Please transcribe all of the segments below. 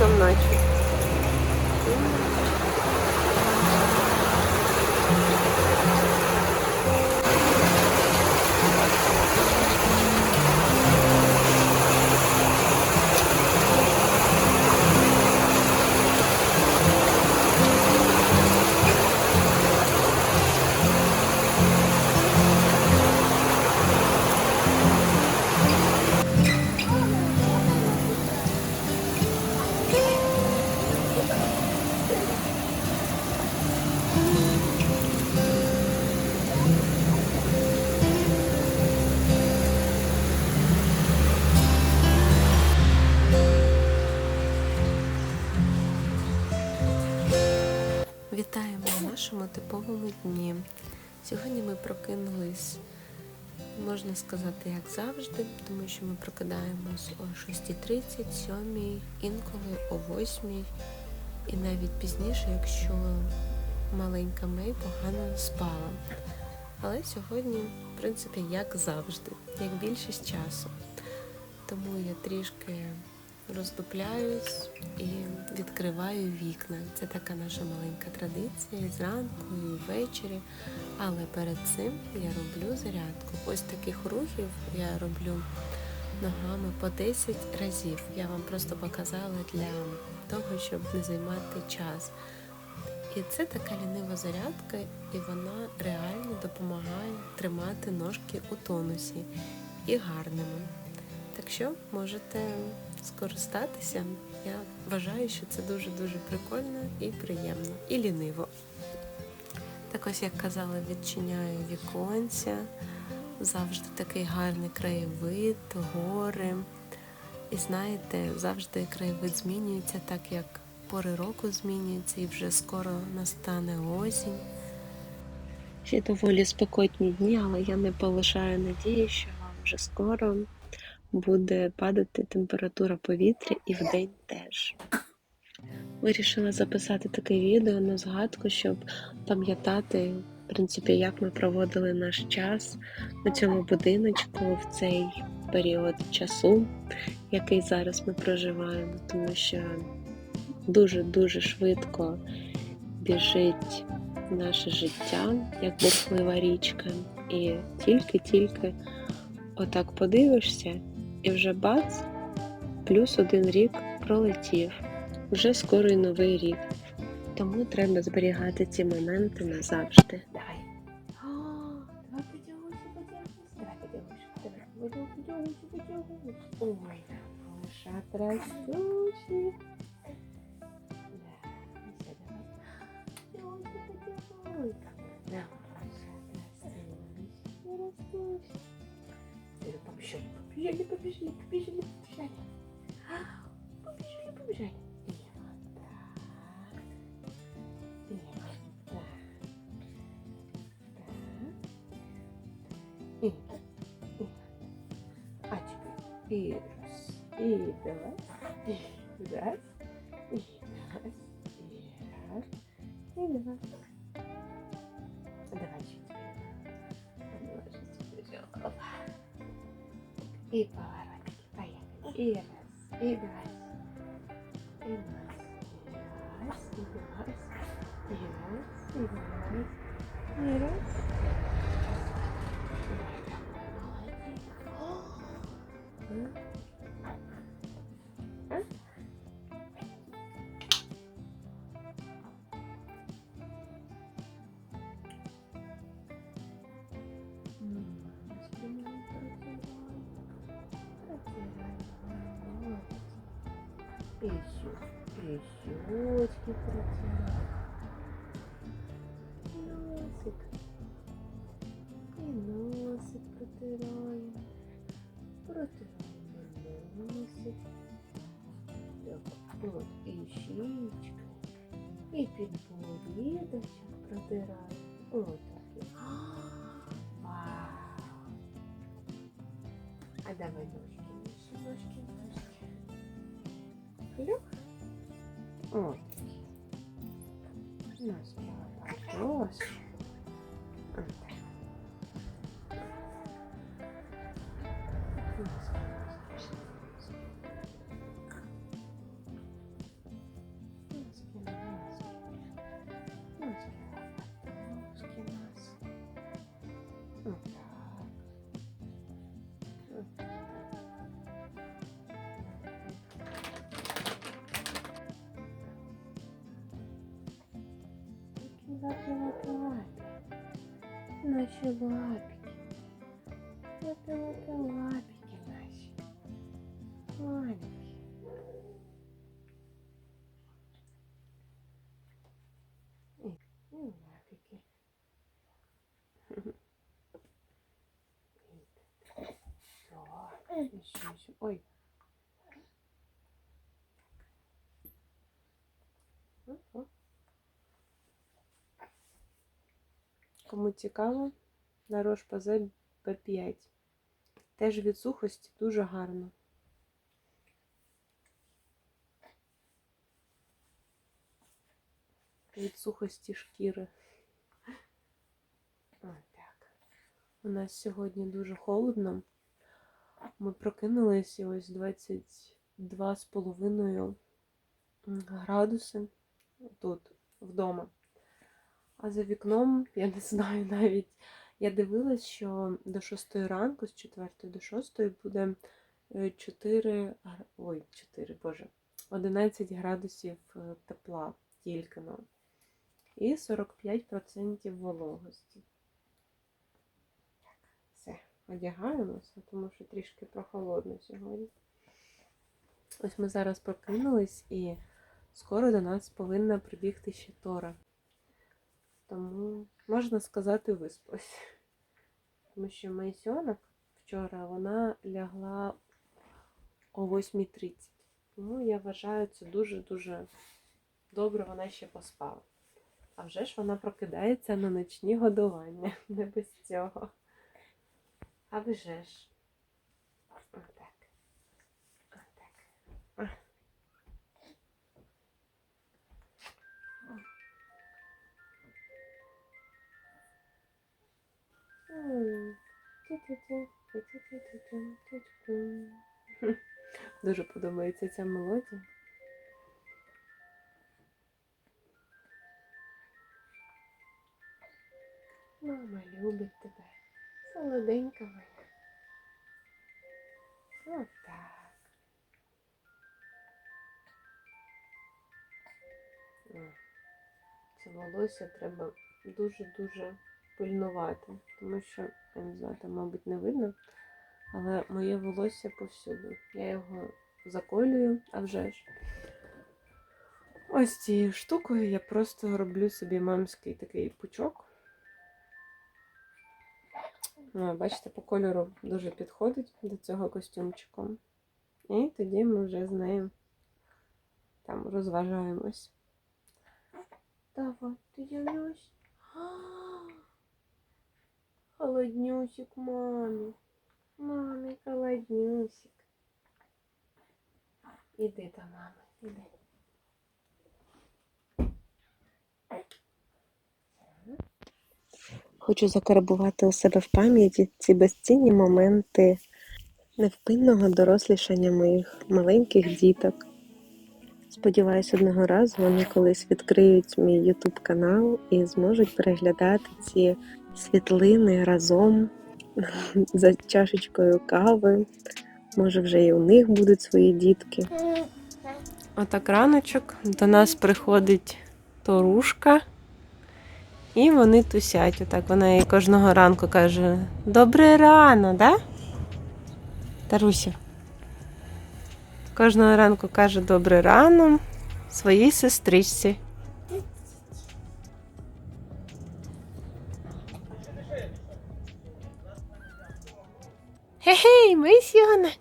рядом наче. Вітаємо на нашому типовому дні. Сьогодні ми прокинулись, можна сказати, як завжди, тому що ми прокидаємось о 6.30, 7, інколи о 8 і навіть пізніше, якщо маленька Мей погано спала. Але сьогодні, в принципі, як завжди, як більшість часу. Тому я трішки роздупляюсь і відкриваю вікна. Це така наша маленька традиція і зранку, і ввечері. Але перед цим я роблю зарядку. Ось таких рухів я роблю ногами по 10 разів. Я вам просто показала для того, щоб не займати час. І це така лінива зарядка, і вона реально допомагає тримати ножки у тонусі і гарними. Так що можете скористатися. Я вважаю, що це дуже-дуже прикольно і приємно, і ліниво. Так ось, як казала, відчиняю віконця. Завжди такий гарний краєвид, гори. І знаєте, завжди краєвид змінюється, так як пори року змінюються, і вже скоро настане осінь. Ще доволі спекотні дні, але я не полишаю надії, що вам вже скоро буде падати температура повітря і вдень теж. Вирішила записати таке відео на згадку, щоб пам'ятати, в принципі, як ми проводили наш час на цьому будиночку в цей період часу, який зараз ми проживаємо, тому що дуже-дуже швидко біжить наше життя, як бурхлива річка, і тільки-тільки отак подивишся, і вже бац, плюс один рік пролетів. Вже скоро й новий рік. Тому треба зберігати ці моменти назавжди. Давай. Давай потягуйся, потягуйся. Давай потягуйся. Давай. Потягуйся, потягуйся. Ой, малыша. Теперь Побежали, побежали, побежали, побежали, побежали. А, Побежали, побежали. И вот так. И вот так. Так. И, и. А теперь и раз, и два, и раз, и раз, и раз, и два. И поворотики. Поехали. И раз, и Еще, и щечки протянуть. Носик. И носик протираем. Протираем носик. Так, вот и щечка. И подбородочек протираем. Вот лапи, лапи. Наши лапики. Лапи, лапи, лапики наши. Маленькие. И, и лапики. Всё, еще, еще. Ой. О, о. Кому цікаво, на Рошпазе Б5. Теж від сухості дуже гарно. Від сухості шкіри. Так. У нас сьогодні дуже холодно. Ми прокинулися ось 22,5 градуси тут, вдома. А за вікном, я не знаю навіть, я дивилась, що до 6 ранку, з 4 до 6 буде е, 4, ой, 4, боже, 11 градусів е, тепла тільки ну. І 45% вологості. Все, одягаємося, тому що трішки прохолодно сьогодні. Ось ми зараз прокинулись і скоро до нас повинна прибігти ще Тора. Тому, можна сказати, виспалась. Тому що Майсьонок вчора вона лягла о 8.30. Тому я вважаю, це дуже-дуже добре вона ще поспала. А вже ж вона прокидається на ночні годування. Не без цього. А вже ж. Отак. Отак. Дуже подобається ця мелодія. Мама любить тебе. Солоденька моя. Отак. Це волосся треба дуже-дуже пильнувати, тому що, я не знаю, там, мабуть, не видно, але моє волосся повсюди. Я його заколюю, а вже ж. Ось цією штукою я просто роблю собі мамський такий пучок. О, бачите, по кольору дуже підходить до цього костюмчику. І тоді ми вже з нею там розважаємось. Давай, ти дивлюсь. Холоднюсик мамі. Мамі, холоднюсик. Іди до мами, іди. Хочу закарбувати у себе в пам'яті ці безцінні моменти невпинного дорослішання моїх маленьких діток. Сподіваюсь, одного разу вони колись відкриють мій YouTube канал і зможуть переглядати ці світлини разом за чашечкою кави. Може, вже і у них будуть свої дітки. Отак раночок до нас приходить Торушка. І вони тусять. Отак вона їй кожного ранку каже: Добре рано, да? Таруся. Кожного ранку каже добре рано своїй сестричці. Хе-хей, мисьонок.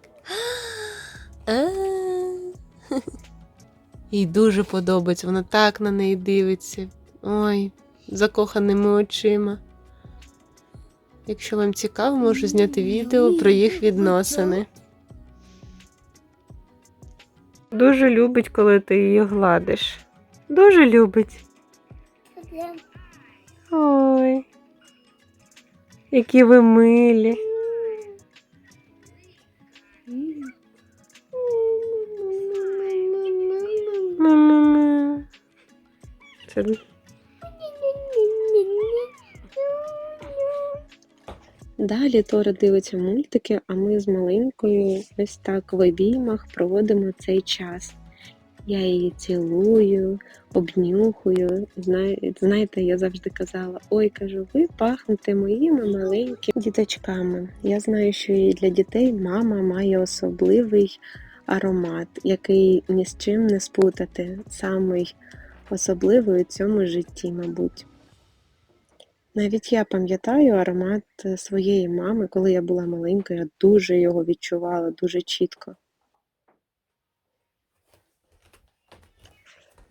Їй дуже подобається, вона так на неї дивиться. Ой, закоханими очима. Якщо вам цікаво, можу зняти відео про їх відносини. Дуже любить, коли ти її гладиш. Дуже любить. Ой. Які ви милі. Це Далі Тора дивиться мультики, а ми з маленькою ось так в обіймах проводимо цей час. Я її цілую, обнюхую. Знає- Знаєте, я завжди казала: ой, кажу, ви пахнете моїми маленькими діточками. Я знаю, що і для дітей мама має особливий аромат, який ні з чим не спутати. Самий особливий у цьому житті, мабуть. Навіть я пам'ятаю аромат своєї мами, коли я була маленькою, я дуже його відчувала, дуже чітко.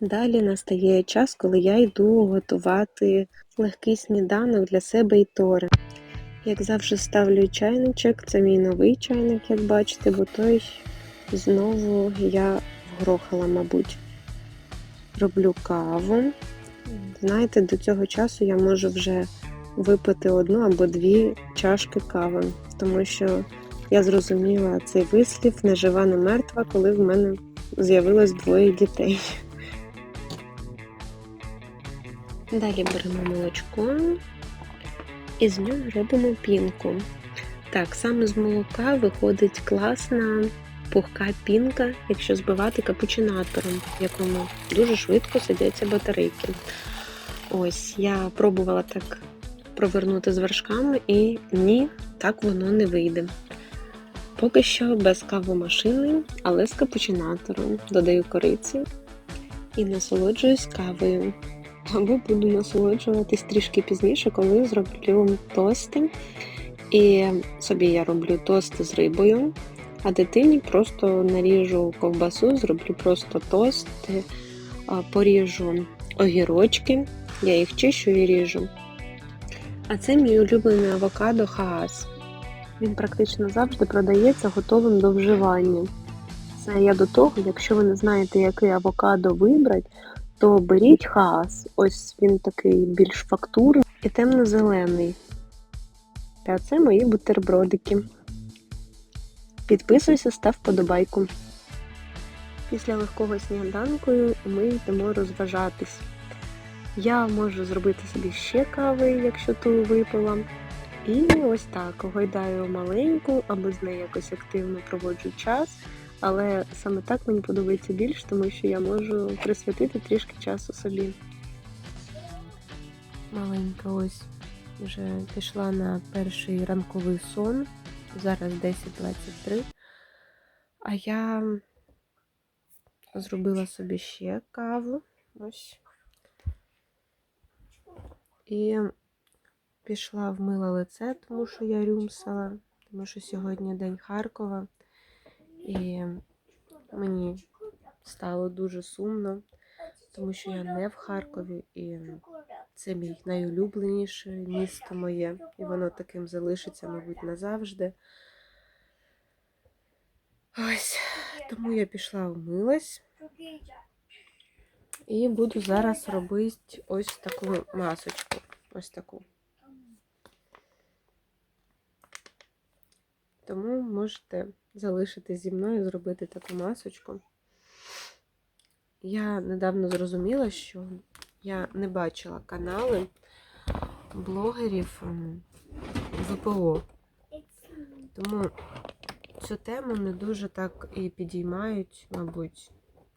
Далі настає час, коли я йду готувати легкий сніданок для себе і Тори. Як завжди ставлю чайничок, це мій новий чайник, як бачите, бо той знову я вгрохала, мабуть. Роблю каву. Знаєте, до цього часу я можу вже випити одну або дві чашки кави, тому що я зрозуміла цей вислів не жива, не мертва, коли в мене з'явилось двоє дітей. Далі беремо молочко і з нього робимо пінку. Так, саме з молока виходить класна пухка пінка, якщо збивати капучинатором, в якому дуже швидко сидяться батарейки. Ось, я пробувала так провернути з вершками, і ні, так воно не вийде. Поки що без кавомашини, але з капучинатором. Додаю кориці і насолоджуюсь кавою. Або буду насолоджуватись трішки пізніше, коли зроблю тости. І собі я роблю тости з рибою, а дитині просто наріжу ковбасу, зроблю просто тост, поріжу огірочки, я їх чищу і ріжу. А це мій улюблений авокадо Хаас. Він практично завжди продається готовим до вживання. Це я до того, якщо ви не знаєте, який авокадо вибрати, то беріть хаас. Ось він такий більш фактурний і темно-зелений. Та це мої бутербродики. Підписуйся, став подобайку. Після легкого сніданку ми йдемо розважатись. Я можу зробити собі ще кави, якщо ту випила. І ось так гойдаю маленьку, або з нею якось активно проводжу час. Але саме так мені подобається більш, тому що я можу присвятити трішки часу собі. Маленька ось вже пішла на перший ранковий сон. Зараз 10.23. А я зробила собі ще каву. Ось. І пішла вмила лице, тому що я рюмсала, тому що сьогодні день Харкова. І мені стало дуже сумно, тому що я не в Харкові, і це мій найулюбленіше місто моє, і воно таким залишиться, мабуть, назавжди. Ось, тому я пішла вмилась і буду зараз робити ось таку масочку. Ось таку. Тому можете залишитись зі мною, зробити таку масочку. Я недавно зрозуміла, що я не бачила канали блогерів ВПО. Тому цю тему не дуже так і підіймають, мабуть,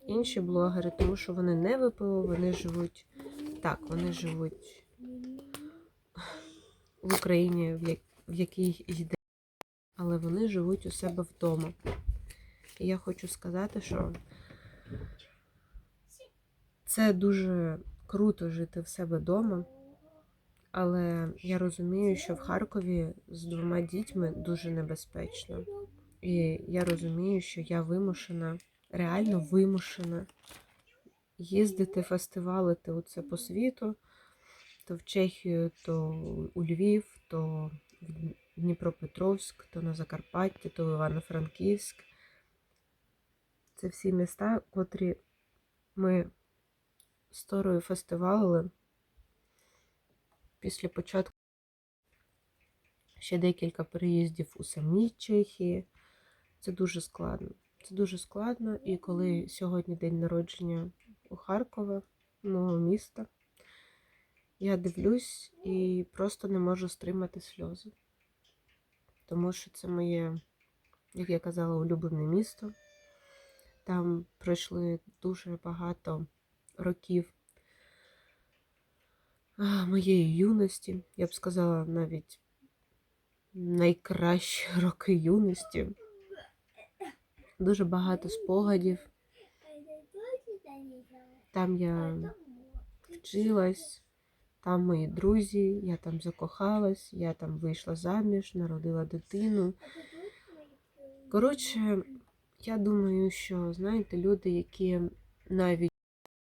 інші блогери, тому що вони не ВПО, вони живуть так, вони живуть в Україні, в якій йде але вони живуть у себе вдома. І я хочу сказати, що це дуже круто жити в себе вдома, але я розумію, що в Харкові з двома дітьми дуже небезпечно. І я розумію, що я вимушена, реально вимушена їздити, фестивалити оце по світу, то в Чехію, то у Львів, то Дніпропетровськ, то на Закарпатті, то в Івано-Франківськ. Це всі міста, котрі ми з Торою фестивалили після початку ще декілька переїздів у самій Чехії. Це дуже складно. Це дуже складно. І коли сьогодні день народження у Харкова, мого міста, я дивлюсь і просто не можу стримати сльози тому що це моє, як я казала, улюблене місто. Там пройшли дуже багато років моєї юності. Я б сказала, навіть найкращі роки юності. Дуже багато спогадів. Там я вчилась, там мої друзі, я там закохалась, я там вийшла заміж, народила дитину. Коротше, я думаю, що знаєте, люди, які навіть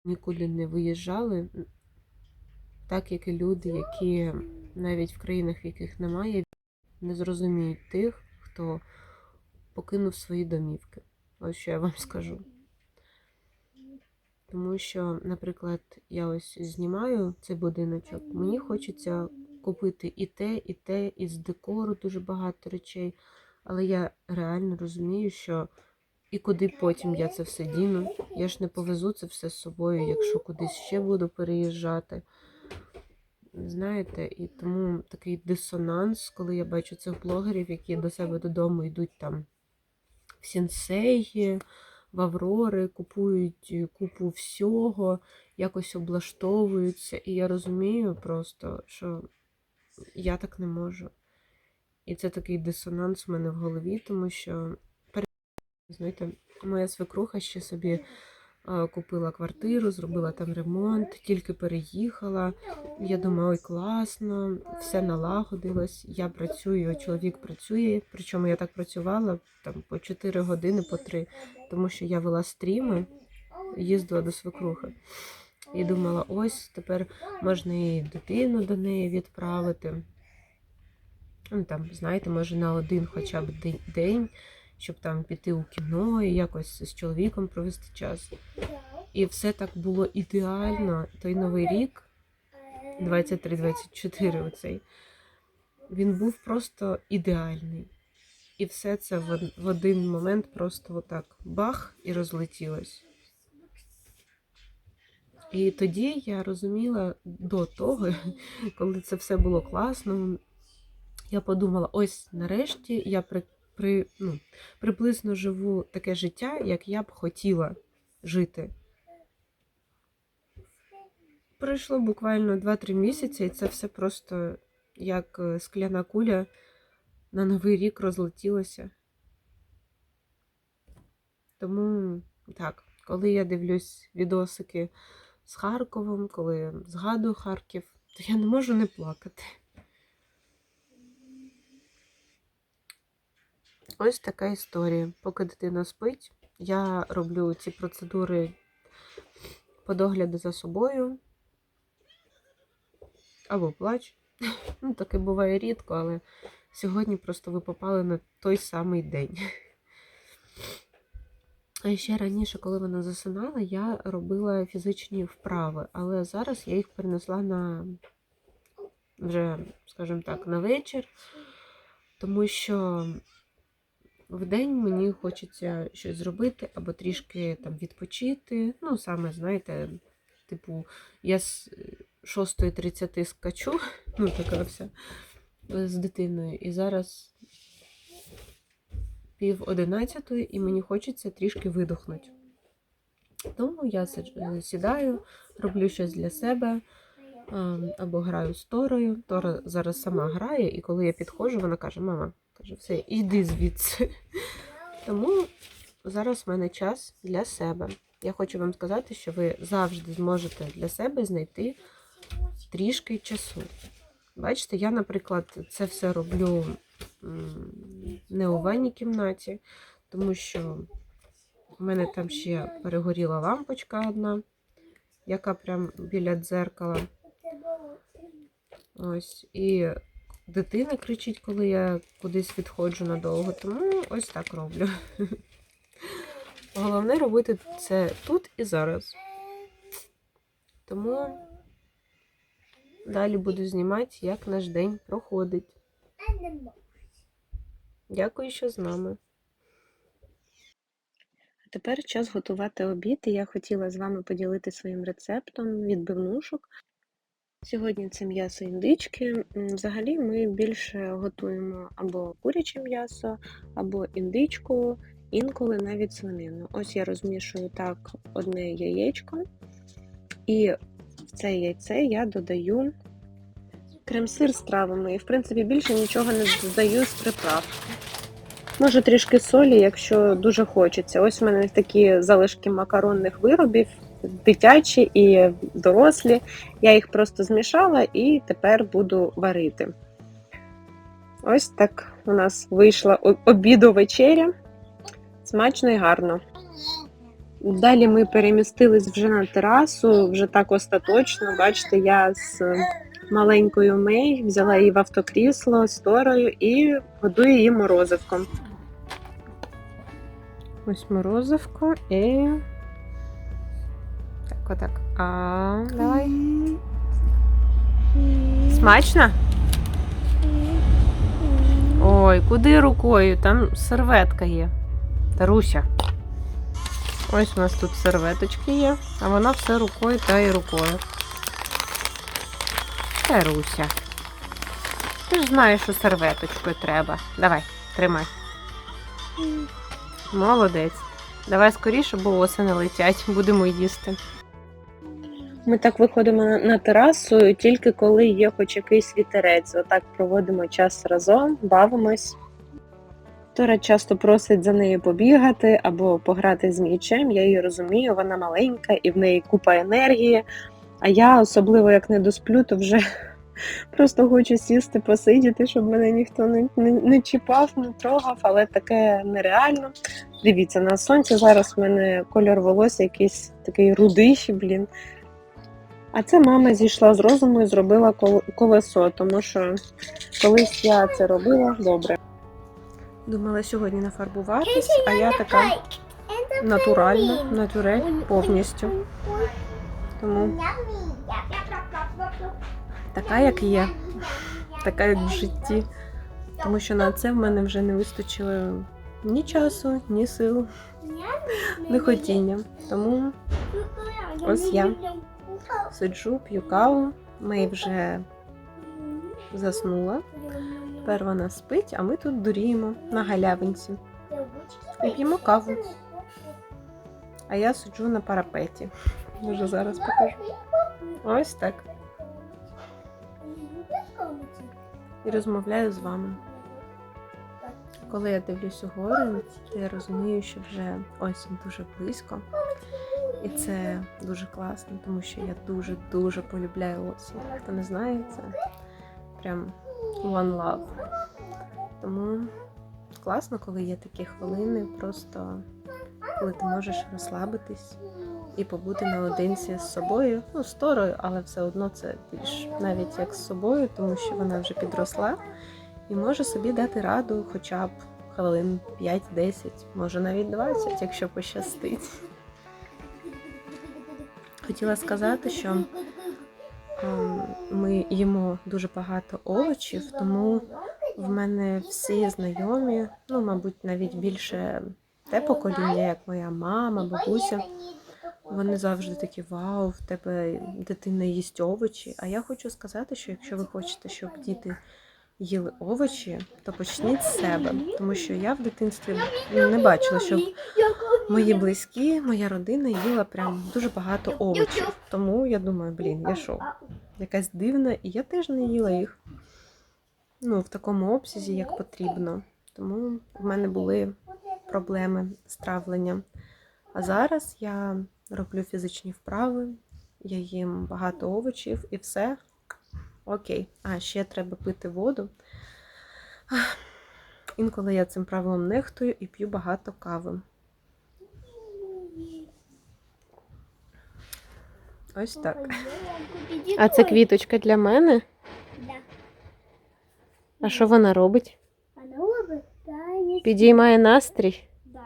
нікуди не виїжджали, так як і люди, які навіть в країнах, в яких немає, не зрозуміють тих, хто покинув свої домівки. Ось що я вам скажу. Тому що, наприклад, я ось знімаю цей будиночок, мені хочеться купити і те, і те, і з декору дуже багато речей. Але я реально розумію, що і куди потім я це все діну. Я ж не повезу це все з собою, якщо кудись ще буду переїжджати. Знаєте, і тому такий дисонанс, коли я бачу цих блогерів, які до себе додому йдуть там в сінсеї, в Аврори, купують е, купу всього, якось облаштовуються. І я розумію просто, що я так не можу. І це такий дисонанс у мене в голові, тому що, знаєте, моя свекруха ще собі купила квартиру, зробила там ремонт, тільки переїхала. Я думаю, ой, класно, все налагодилось. Я працюю, чоловік працює. Причому я так працювала там по 4 години, по 3, тому що я вела стріми, їздила до свекрухи. І думала, ось тепер можна і дитину до неї відправити. Ну, там, знаєте, може на один хоча б день- щоб там піти у кіно і якось з чоловіком провести час. І все так було ідеально. Той новий рік, 23-24, оцей, він був просто ідеальний. І все це в, один момент просто отак бах і розлетілось. І тоді я розуміла до того, коли це все було класно, я подумала: ось нарешті я при, ну, приблизно живу таке життя, як я б хотіла жити. Пройшло буквально 2-3 місяці, і це все просто як е, скляна куля на новий рік розлетілося. Тому так, коли я дивлюсь відосики з Харковом, коли згадую Харків, то я не можу не плакати. Ось така історія. Поки дитина спить, я роблю ці процедури по догляду за собою. Або плач. Ну, таке буває рідко, але сьогодні просто ви попали на той самий день. А ще раніше, коли вона засинала, я робила фізичні вправи, але зараз я їх перенесла на вже, скажімо так, на вечір, тому що в день мені хочеться щось зробити або трішки там відпочити. Ну, саме, знаєте, типу, я з 6.30 скачу, ну, така вся з дитиною, і зараз пів одинадцятої, і мені хочеться трішки видохнути. Тому я сідаю, роблю щось для себе ем, або граю з Торою. Тора зараз сама грає, і коли я підходжу, вона каже: Мама, каже, все, іди звідси. Тому зараз в мене час для себе. Я хочу вам сказати, що ви завжди зможете для себе знайти трішки часу. Бачите, я, наприклад, це все роблю не у ванній кімнаті, тому що в мене там ще перегоріла лампочка одна, яка прям біля дзеркала. Ось. І дитина кричить, коли я кудись відходжу надовго, тому ось так роблю. Головне робити це тут і зараз. Тому далі буду знімати, як наш день проходить. Дякую, що з нами. А тепер час готувати обід, і я хотіла з вами поділитися своїм рецептом відбивнушок. Сьогодні це м'ясо індички. Взагалі ми більше готуємо або куряче м'ясо, або індичку інколи навіть свинину. Ось я розмішую так одне яєчко, і в це яйце я додаю крем-сир з травами. І, в принципі, більше нічого не додаю з приправ. Може трішки солі, якщо дуже хочеться. Ось в мене такі залишки макаронних виробів, дитячі і дорослі. Я їх просто змішала і тепер буду варити. Ось так у нас вийшла обіду вечеря. Смачно і гарно. Далі ми перемістились вже на терасу, вже так остаточно. Бачите, я з маленькою Мей взяла її в автокрісло з Торою і годую її морозивком. Ось морозивко і. Так, отак. А, давай. Смачно? Ой, куди рукою? Там серветка є. Таруся. Ось у нас тут серветочки є, а вона все рукою та й рукою. Таруся. Ти ж знаєш, що серветочкою треба. Давай, тримай. Молодець. Давай скоріше, бо оси не летять, будемо їсти. Ми так виходимо на- терасу тільки коли є хоч якийсь вітерець. Отак проводимо час разом, бавимось. Тора часто просить за нею побігати або пограти з м'ячем. Я її розумію, вона маленька і в неї купа енергії. А я, особливо як не досплю, то вже просто хочу сісти, посидіти, щоб мене ніхто не, не, не чіпав, не трогав, але таке нереально. Дивіться, на сонці зараз в мене кольор волосся якийсь такий рудий, блін. А це мама зійшла з розуму і зробила колесо, тому що колись я це робила добре. Думала сьогодні нафарбуватись, а я така натуральна, натюрель повністю. Тому така, як є, така, як в житті. Тому що на це в мене вже не вистачило ні часу, ні сил, ні хотіння. Тому Ось я. Сиджу, п'ю каву. Мей вже заснула. Тепер вона спить, а ми тут дуріємо на галявинці. І п'ємо каву. А я сиджу на парапеті. Може зараз покажу. Ось так. І розмовляю з вами. Коли я дивлюсь угору, то я розумію, що вже осінь дуже близько. І це дуже класно, тому що я дуже-дуже полюбляю осінь. Хто не знає, це прям one love. Тому класно, коли є такі хвилини, просто коли ти можеш розслабитись і побути наодинці з собою, ну, з але все одно це більш навіть як з собою, тому що вона вже підросла і може собі дати раду хоча б хвилин 5-10, може навіть 20, якщо пощастить. Хотіла сказати, що ем, ми їмо дуже багато овочів, тому в мене всі знайомі, ну, мабуть, навіть більше те покоління, як моя мама, бабуся. Вони завжди такі вау, в тебе дитина їсть овочі. А я хочу сказати, що якщо ви хочете, щоб діти їли овочі, то почніть з себе. Тому що я в дитинстві не бачила, щоб мої близькі, моя родина їла прям дуже багато овочів. Тому я думаю, блін, я що, якась дивна, і я теж не їла їх ну, в такому обсязі, як потрібно. Тому в мене були проблеми з травленням. А зараз я роблю фізичні вправи, я їм багато овочів і все. Окей. А ще треба пити воду. Інколи я цим правилом нехтую і п'ю багато кави. Ось так. А це квіточка для мене. Да. А що вона робить? Она робит, да. Підіймає настрій. Да.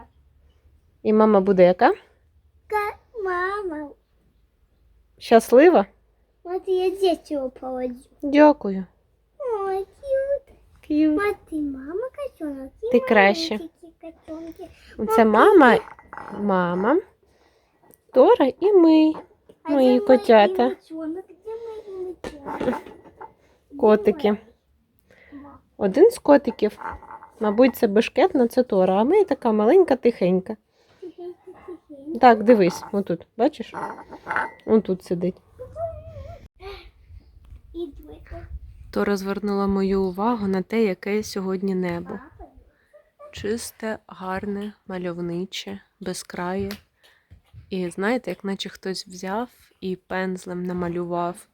І мама буде яка? Мама, Щаслива? Вот я здесь его положу. Дякую. Ой, кьют. К'ют. Смотри, мама котенок. и Ты краще. котенки. Це мама, мама, Тора і ми. А Мої котята. Котики. Один з котиків. Мабуть, це бешкетна, це Тора, а ми така маленька, тихенька. Так, дивись, отут, бачиш? Он тут сидить. І розвернула мою увагу на те, яке сьогодні небо. Чисте, гарне, мальовниче, безкрає. І знаєте, як наче хтось взяв і пензлем намалював.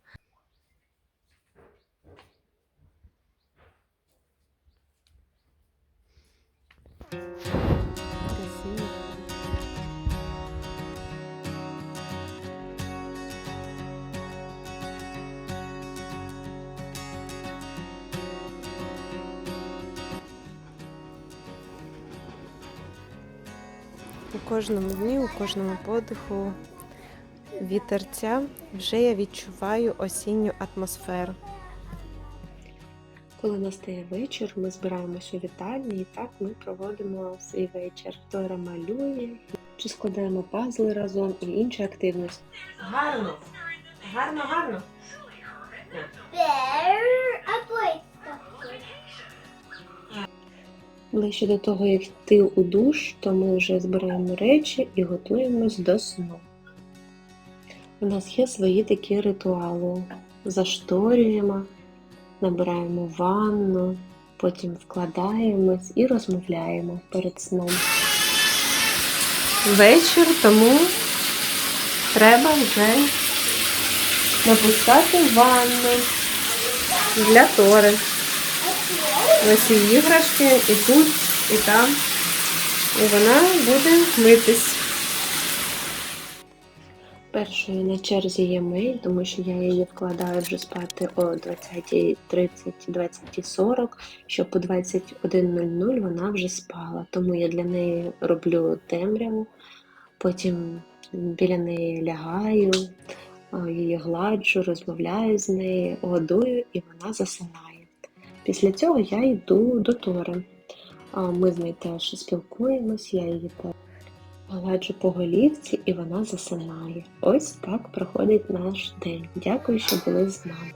У кожному дні, у кожному подиху вітерця вже я відчуваю осінню атмосферу. Коли настає вечір, ми збираємося у вітальні і так ми проводимо свій вечір. Тора малює, чи складаємо пазли разом і інші активності. Гарно! Гарно, гарно! Ближче до того, як йти у душ, то ми вже збираємо речі і готуємось до сну. У нас є свої такі ритуали. Зашторюємо, набираємо ванну, потім вкладаємось і розмовляємо перед сном. Вечір, тому треба вже напускати ванну для Тори. Ось і іграшки, і тут, і там. І вона буде митись. Першою на черзі є Мей, тому що я її вкладаю вже спати о 20.30, 20.40, щоб о 21.00 вона вже спала. Тому я для неї роблю темряву, потім біля неї лягаю, її гладжу, розмовляю з нею, годую, і вона засинає. Після цього я йду до Тори. Ми з нею теж спілкуємось, я її теж гладжу по голівці і вона засинає. Ось так проходить наш день. Дякую, що були з нами.